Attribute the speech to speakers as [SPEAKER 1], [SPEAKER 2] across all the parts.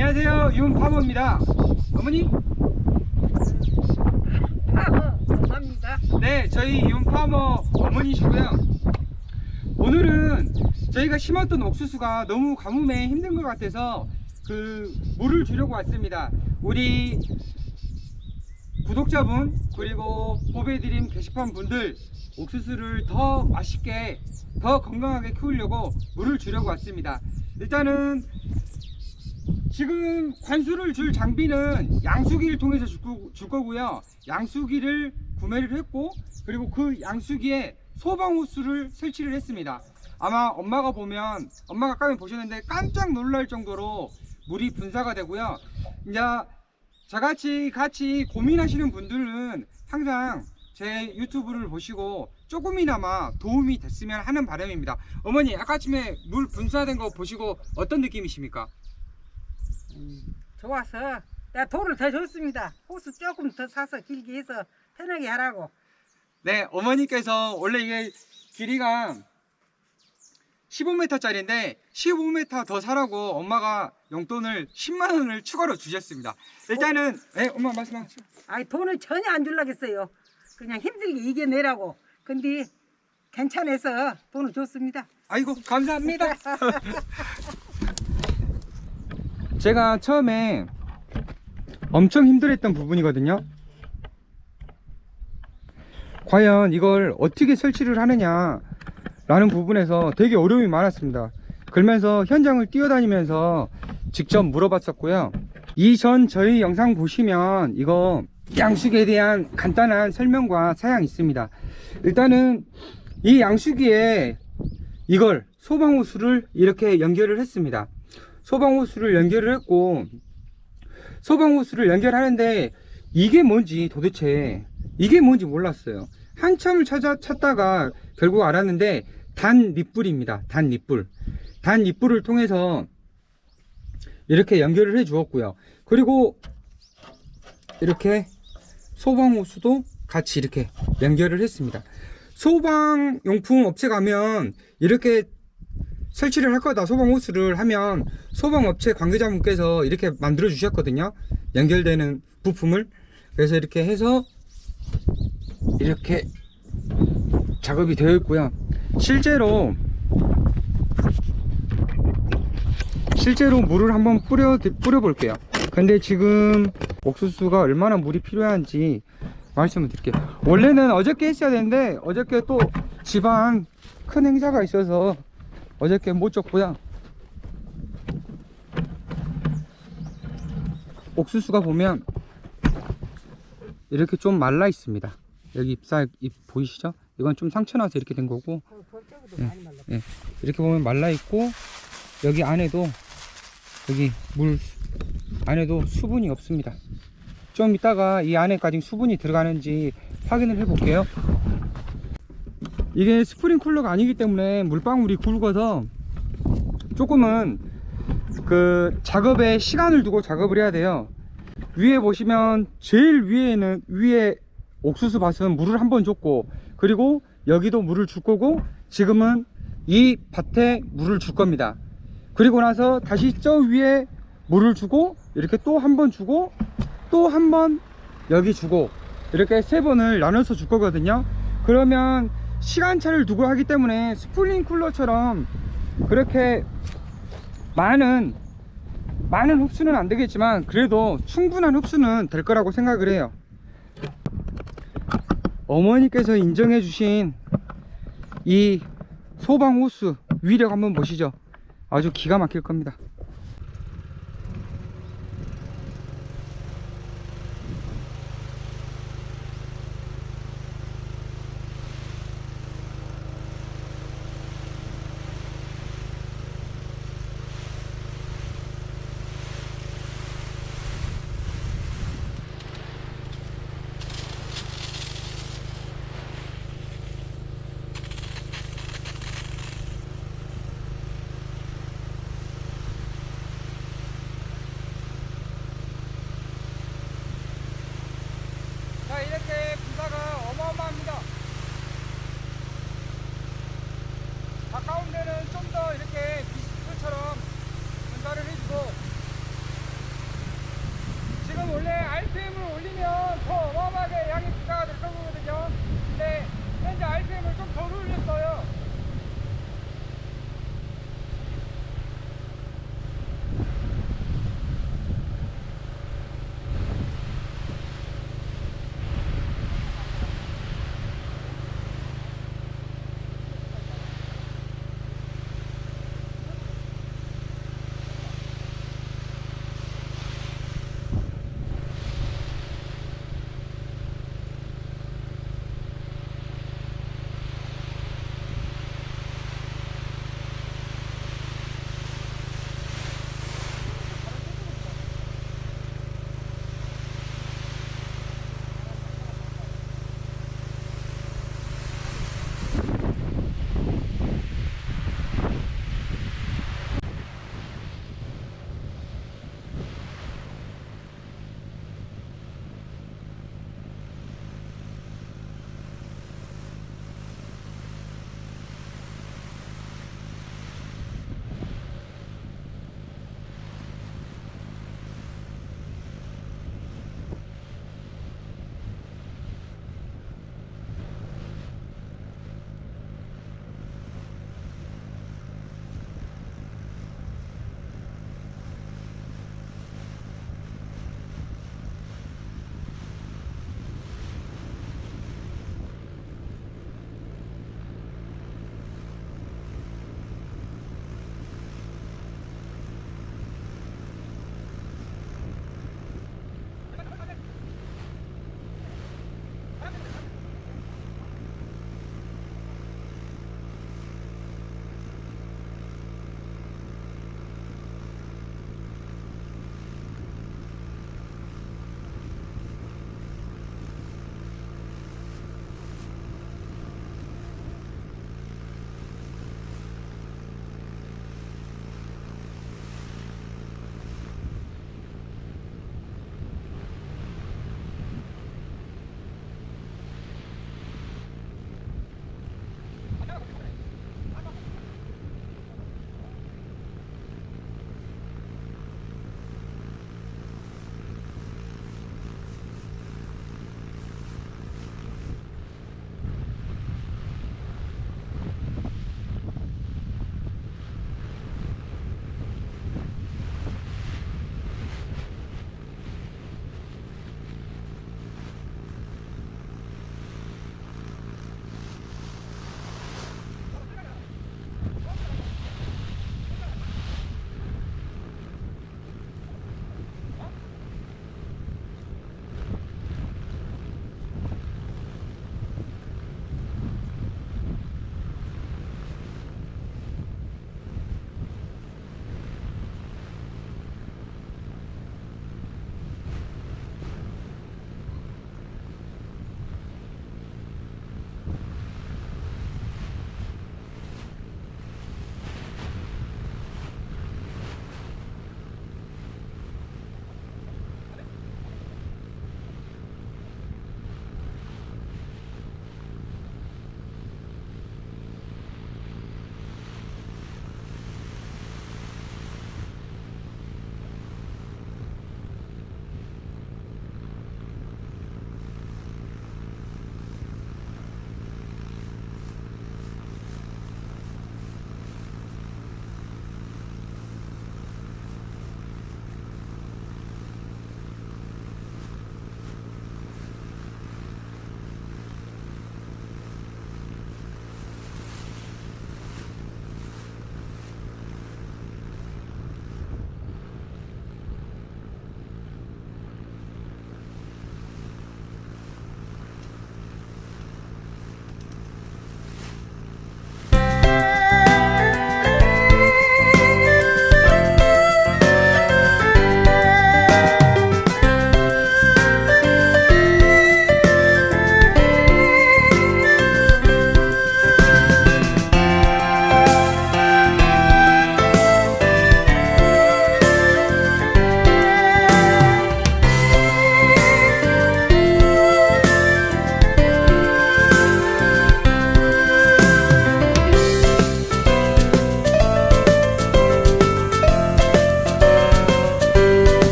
[SPEAKER 1] 안녕하세요. 윤파모입니다. 어머니?
[SPEAKER 2] 합니다.
[SPEAKER 1] 네 저희 윤파모 어머니시고요. 오늘은 저희가 심었던 옥수수가 너무 가뭄에 힘든 것 같아서 그 물을 주려고 왔습니다. 우리 구독자분 그리고 보배드림 게시판 분들 옥수수를 더 맛있게 더 건강하게 키우려고 물을 주려고 왔습니다. 일단은 지금 관수를 줄 장비는 양수기를 통해서 줄, 거- 줄 거고요. 양수기를 구매를 했고 그리고 그 양수기에 소방 호수를 설치를 했습니다. 아마 엄마가 보면 엄마가 아까 보셨는데 깜짝 놀랄 정도로 물이 분사가 되고요. 이제 저같이 같이 고민하시는 분들은 항상 제 유튜브를 보시고 조금이나마 도움이 됐으면 하는 바람입니다. 어머니 아까 아침에 물 분사된 거 보시고 어떤 느낌이십니까?
[SPEAKER 2] 좋아서 내가 돈을 더 줬습니다. 호수 조금 더 사서 길게 해서 편하게 하라고.
[SPEAKER 1] 네, 어머니께서 원래 이게 길이가 15m짜리인데 15m 더 사라고 엄마가 용돈을 10만 원을 추가로 주셨습니다. 일단은 네, 엄마 말씀하시죠.
[SPEAKER 2] 아이 돈을 전혀 안 줄라겠어요. 그냥 힘들게 이겨내라고. 근데 괜찮아서 돈을 줬습니다.
[SPEAKER 1] 아이고 감사합니다. 제가 처음에 엄청 힘들었던 부분이거든요. 과연 이걸 어떻게 설치를 하느냐 라는 부분에서 되게 어려움이 많았습니다. 그러면서 현장을 뛰어다니면서 직접 물어봤었고요. 이전 저희 영상 보시면 이거 양식에 대한 간단한 설명과 사양이 있습니다. 일단은 이 양수기에 이걸 소방호수를 이렇게 연결을 했습니다. 소방호수를 연결을 했고 소방호수를 연결하는데 이게 뭔지 도대체 이게 뭔지 몰랐어요. 한참을 찾아 찾다가 결국 알았는데 단 밑불입니다. 단 밑불. 단 밑불을 통해서 이렇게 연결을 해 주었고요. 그리고 이렇게 소방 호수도 같이 이렇게 연결을 했습니다. 소방용품 업체 가면 이렇게 설치를 할 거다. 소방 호스를 하면 소방업체 관계자분께서 이렇게 만들어 주셨거든요. 연결되는 부품을. 그래서 이렇게 해서 이렇게 작업이 되어 있고요. 실제로 실제로 물을 한번 뿌려 뿌려 볼게요. 근데 지금 옥수수가 얼마나 물이 필요한지 말씀을 드릴게요. 원래는 어저께 했어야 되는데 어저께 또 집안 큰 행사가 있어서 어저께 못 줬고요 옥수수가 보면 이렇게 좀 말라 있습니다. 여기 잎살 잎 보이시죠? 이건 좀 상처 나서 이렇게 된 거고. 예, 이렇게 보면 말라 있고 여기 안에도 여기 물 안에도 수분이 없습니다. 좀 이따가 이 안에까지 수분이 들어가는지 확인을 해 볼게요 이게 스프링 쿨러가 아니기 때문에 물방울이 굵어서 조금은 그 작업에 시간을 두고 작업을 해야 돼요. 위에 보시면 제일 위에는 위에 옥수수 밭은 물을 한 번 줬고 그리고 여기도 물을 줄 거고 지금은 이 밭에 물을 줄 겁니다. 그리고 나서 다시 저 위에 물을 주고 이렇게 또 한 번 주고 또 한 번 여기 주고 이렇게 세 번을 나눠서 줄 거거든요. 그러면 시간차를 두고 하기 때문에 스프링 쿨러처럼 그렇게 많은 많은 흡수는 안 되겠지만 그래도 충분한 흡수는 될 거라고 생각을 해요. 어머니께서 인정해 주신 이 소방 호스 위력 한번 보시죠. 아주 기가 막힐 겁니다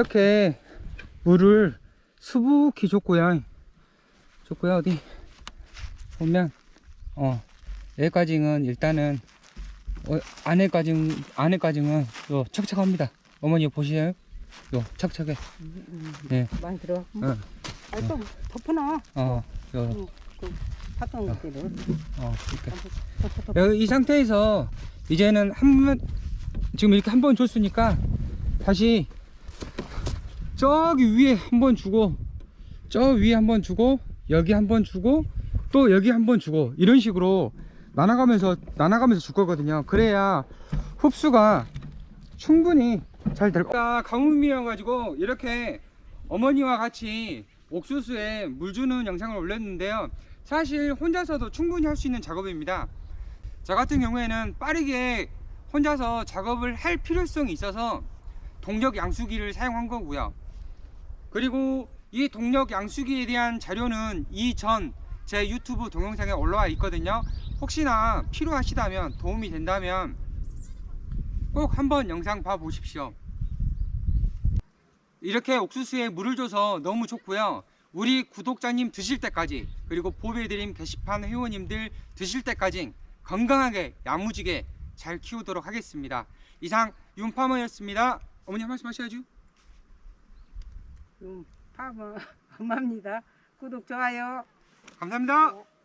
[SPEAKER 1] 이렇게 물을 수북히 줬고요. 줬고요. 어디 보면 어 여기까지는 일단은 어, 안에까지 안에까지는 요 척척합니다. 어머니 보시요. 요 척척해. 네.
[SPEAKER 2] 많이 들어.
[SPEAKER 1] 어,
[SPEAKER 2] 아, 좀 덮어놔.
[SPEAKER 1] 어, 요,
[SPEAKER 2] 탁한 것들을.
[SPEAKER 1] 어, 이렇게.
[SPEAKER 2] 덮어,
[SPEAKER 1] 여기 이 상태에서 이제는 한 번 지금 이렇게 한 번 줬으니까 다시 저기 위에 한 번 주고 저 위에 한 번 주고 여기 한 번 주고 또 여기 한 번 주고 이런 식으로 나눠가면서 나눠가면서 줄 거거든요. 그래야 흡수가 충분히 잘 될 거야 가뭄이어 가지고 이렇게 어머니와 같이 옥수수에 물 주는 영상을 올렸는데요. 사실 혼자서도 충분히 할 수 있는 작업입니다. 저 같은 경우에는 빠르게 혼자서 작업을 할 필요성이 있어서 동력 양수기를 사용한 거고요. 그리고 이 동력 양수기에 대한 자료는 이전 제 유튜브 동영상에 올라와 있거든요. 혹시나 필요하시다면 도움이 된다면 꼭 한번 영상 봐 보십시오. 이렇게 옥수수에 물을 줘서 너무 좋고요. 우리 구독자님 드실 때까지 그리고 보배드림 게시판 회원님들 드실 때까지 건강하게 야무지게 잘 키우도록 하겠습니다. 이상 윤파머였습니다. 어머니 한 말씀 하셔야죠.
[SPEAKER 2] 음, 파마 엄마입니다. 구독 좋아요.
[SPEAKER 1] 감사합니다.